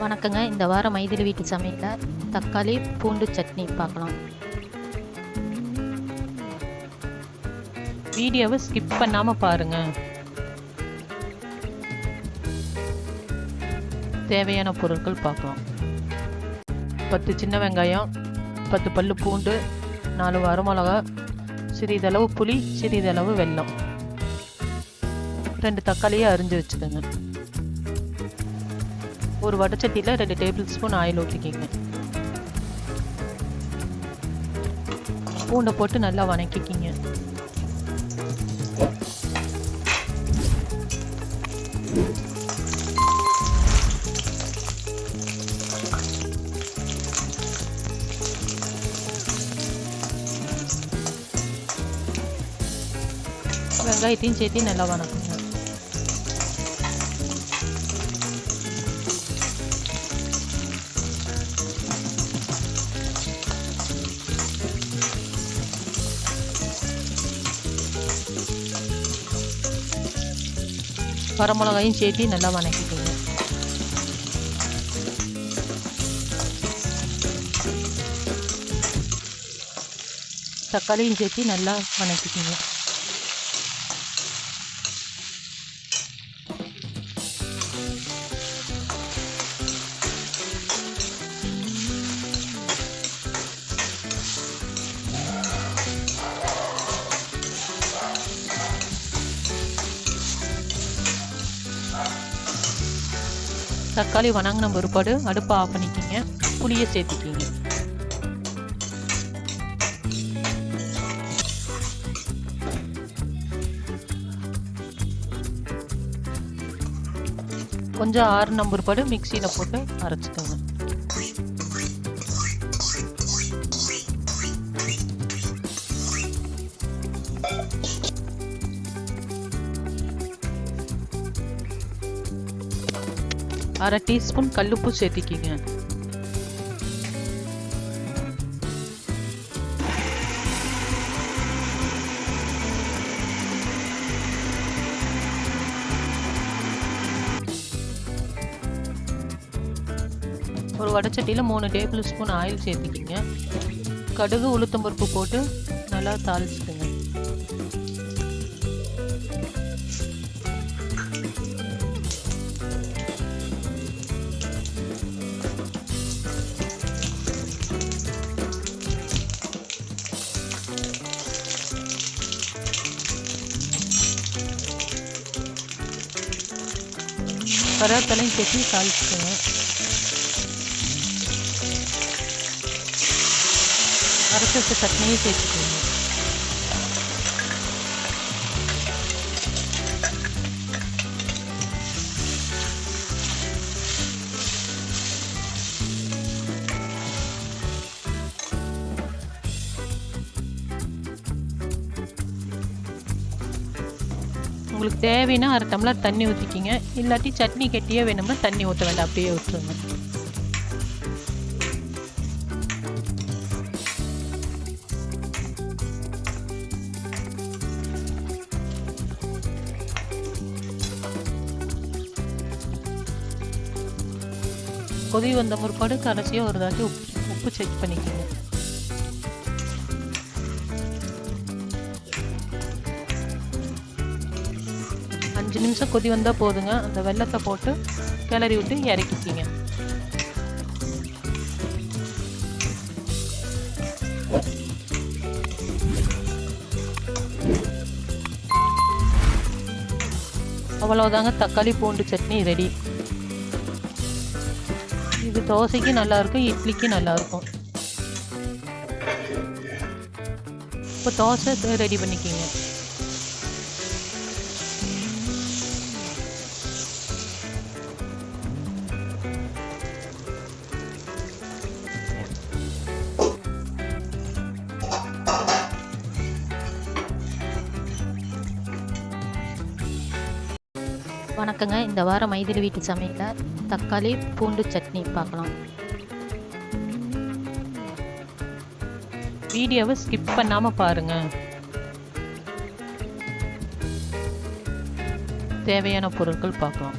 வணக்கங்க. இந்த வாரம் மைதிலி வீட்டு சமையலில் தக்காளி பூண்டு சட்னி பார்க்கலாம். வீடியோவை ஸ்கிப் பண்ணாமல் பாருங்க. தேவையான பொருட்கள் பார்க்கலாம். பத்து சின்ன வெங்காயம் பத்து பல்லு பூண்டு நாலு வரமிளகா சிறிதளவு புளி சிறிதளவு வெல்லம். ரெண்டு தக்காளியை அரிஞ்சு வச்சுக்கோங்க. ஒரு வடச்சட்டியில் ரெண்டு டேபிள் ஸ்பூன் ஆயில் ஊற்றிக்கிங்க பூண்டை போட்டு நல்லா வணக்கிக்கிங்க. வெங்காயத்தையும் சேர்த்து நல்லா வணக்குங்க. வரமிளகாயும் சேர்த்து நல்லா வணக்கிக்கோங்க. தக்காளியும் சேர்த்து நல்லா வணக்கிக்கோங்க. தக்காளி வணங்கின பிற்பாடு அடுப்பை ஆஃப் பண்ணிக்கிங்க. புளியை சேர்த்துக்கிங்க. கொஞ்சம் ஆறு நம்பர் படு மிக்சியில் போட்டு அரைச்சிக்கோங்க. அரை டீஸ்பூன் கல்லுப்பு சேர்த்திக்கிங்க. ஒரு வடச்சட்டியில் மூணு டேபிள் ஸ்பூன் ஆயில் சேர்த்துக்கிங்க. கடுகு உளுத்தம்பருப்பு போட்டு நல்லா தாளிச்சுக்குங்க. கருவேப்பிலையும் சேர்த்து தாளிச்சுக்கோங்க அரைச்சி வச்ச சட்னியும் சேர்த்துக்கோங்க உங்களுக்கு தேவைன்னா அரை டம்ளர் தண்ணி ஊற்றிக்கிங்க இல்லாட்டி சட்னி கெட்டியே வேணும்னா தண்ணி ஊற்ற வேண்டாம் அப்படியே ஊற்றுங்க கொதி வந்த முற்பாடு கடைசியாக ஒரு தாட்டி உப்பு உப்பு செக் பண்ணிக்கோங்க. அஞ்சு நிமிஷம் கொதி வந்தால் போதுங்க. அந்த வெள்ளத்தை போட்டு கிளறி விட்டு இறக்கிக்கிங்க அவ்வளோதாங்க தக்காளி பூண்டு சட்னி ரெடி இது தோசைக்கு நல்லாயிருக்கும் இட்லிக்கு நல்லாயிருக்கும் இப்போ தோசை ரெடி பண்ணிக்கிங்க. வணக்கங்க. இந்த வாரம் மைதிரி வீட்டு சமையலில் தக்காளி பூண்டு சட்னி பார்க்கலாம். வீடியோவை ஸ்கிப் பண்ணாமல் பாருங்க. தேவையான பொருட்கள் பார்க்கலாம்.